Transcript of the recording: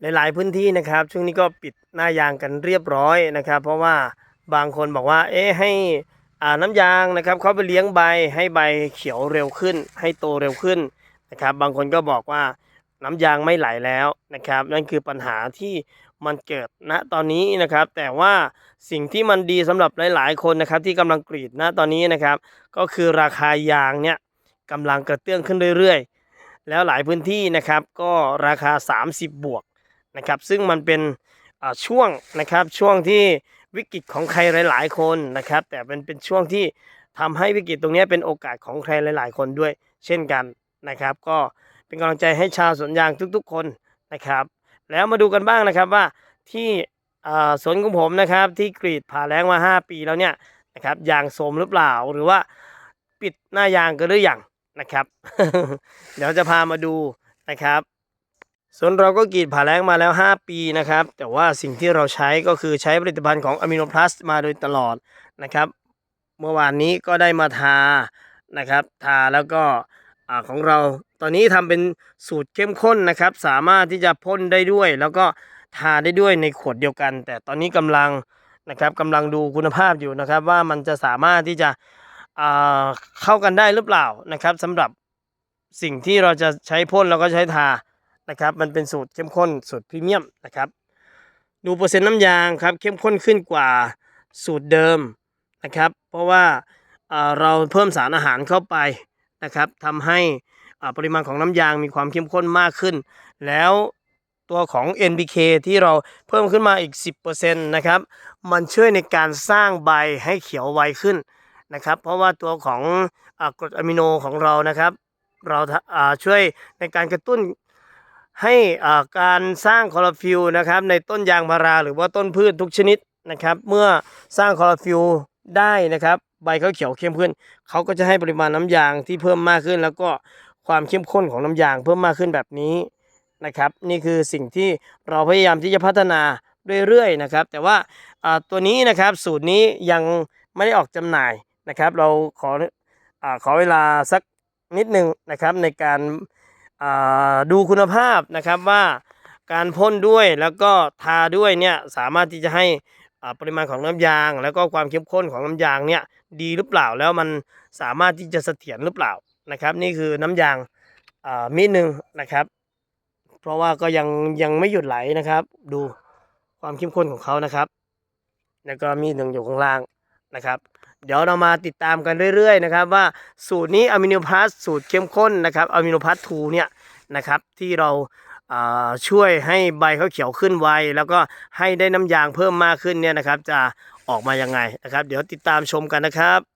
หลายๆพื้นที่นะครับ ช่วงนี้ก็ปิดหน้ายางกันเรียบร้อยนะครับ เพราะว่าบางคนบอกว่า เอ๊ะให้อ่าน้ำยางนะครับเขาไปเลี้ยงใบให้ใบเขียวเร็วขึ้น ให้โตเร็วขึ้นนะครับ บางคนก็บอกว่าน้ำยางไม่ไหลแล้วนะครับ นั่นคือปัญหาที่มันเกิดณตอนนี้นะครับ แต่ว่าสิ่งที่มันดีสำหรับหลาย ๆ คนนะครับ ที่กำลังกรีดณตอนนี้นะครับ ก็คือราคายางเนี่ยกำลังกระเตื้องขึ้นเรื่อย ๆ แล้วหลายพื้นที่นะครับ ก็ราคา 30 บวก นะครับซึ่งมันเป็นช่วงนะครับช่วงที่วิกฤตของใครหลาย ๆ คนนะครับ แต่เป็นเป็นช่วงที่ทำให้วิกฤตตรงนี้เป็นโอกาสของใครหลาย ๆ คนด้วย เช่นกันนะครับ ก็เป็นกำลังใจให้ชาวสวนยางทุกๆ คนนะครับ แล้วมาดูกันบ้างนะครับว่าที่สวนของผมนะครับที่กรีดผ่าแล้งมา 5 ปีแล้วเนี่ยนะครับยางโสมหรือเปล่าหรือว่าปิดหน้ายางกันหรือยังนะครับ เดี๋ยวจะพามาดูนะครับ ส่วนเราก็กรีดผ่าแล้งมาแล้ว 5 ปีนะครับ แต่ว่าสิ่งที่เราใช้ก็คือใช้ผลิตภัณฑ์ของอะมิโนพลัสมาโดยตลอดนะครับ เมื่อวานนี้ก็ได้มาทานะครับ ทาแล้วก็ของเราตอนนี้ทำเป็นสูตรเข้มข้นนะครับ สามารถที่จะพ่นได้ด้วย แล้วก็ทาได้ด้วยในขวดเดียวกัน แต่ตอนนี้กำลังนะครับกำลังดูคุณภาพอยู่นะครับ ว่ามันจะสามารถที่จะเข้ากันได้หรือเปล่านะครับสำหรับสิ่งที่เราจะใช้พ่นแล้วก็ใช้ทา นะครับ มันเป็นสูตรเข้มข้นสูตรพรีเมียมนะครับ ดูเปอร์เซ็นต์น้ำยางครับเข้มข้นขึ้นกว่าสูตรเดิมนะครับ เพราะว่าเราเพิ่มสารอาหารเข้าไปนะครับทำให้ปริมาณของน้ำยางมีความเข้มข้นมากขึ้น แล้วตัวของ NPK ที่เราเพิ่มขึ้นมาอีก 10%นะครับ มันช่วยในการสร้างใบให้เขียวไวขึ้นนะครับ เพราะว่าตัวของอกรดอะมิโนของเรานะครับ เราช่วยในการกระตุ้น ให้การสร้างคลอโรฟิลนะครับในต้นยางพาราหรือว่าต้นพืชทุกชนิดนะครับเมื่อสร้างคลอโรฟิลได้นะครับใบเขาเขียวเข้มขึ้นเขาก็จะให้ปริมาณน้ำยางที่เพิ่มมากขึ้น แล้วก็ความเข้มข้นของน้ำยางเพิ่มมากขึ้นแบบนี้นะครับ นี่คือสิ่งที่เราพยายามที่จะพัฒนาเรื่อยๆนะครับ แต่ว่าตัวนี้นะครับสูตรนี้ยังไม่ได้ออกจำหน่ายนะครับ เราขออขอเวลาสักนิดหนึ่งนะครับในการ ดูคุณภาพนะครับว่าการพ่นด้วยแล้วก็ทาด้วยเนี่ยสามารถที่จะให้ปริมาณของน้ำยาง แล้วก็ความเข้มข้นของน้ำยางเนี่ยดีหรือเปล่าแล้วมันสามารถที่จะเสถียรหรือเปล่านะครับ นี่คือน้ำยางมีดหนึ่งนะครับ เพราะว่าก็ยังยังไม่หยุดไหลนะครับ ดูความเข้มข้นของเขานะครับ แล้วก็มีดหนึ่งอยู่ข้างล่างนะครับ เดี๋ยวเรามาติดตามกันเรื่อยๆนะครับว่าสูตรนี้อะมิโนพัสสูตรเข้มข้นนะครับอะมิโนพัสทูเนี่ยนะครับที่เราช่วยให้ใบเขาเขียวขึ้นไว แล้วก็ให้ได้น้ำยางเพิ่มมากขึ้นเนี่ยนะครับ จะออกมายังไงนะครับ เดี๋ยวติดตามชมกันนะครับ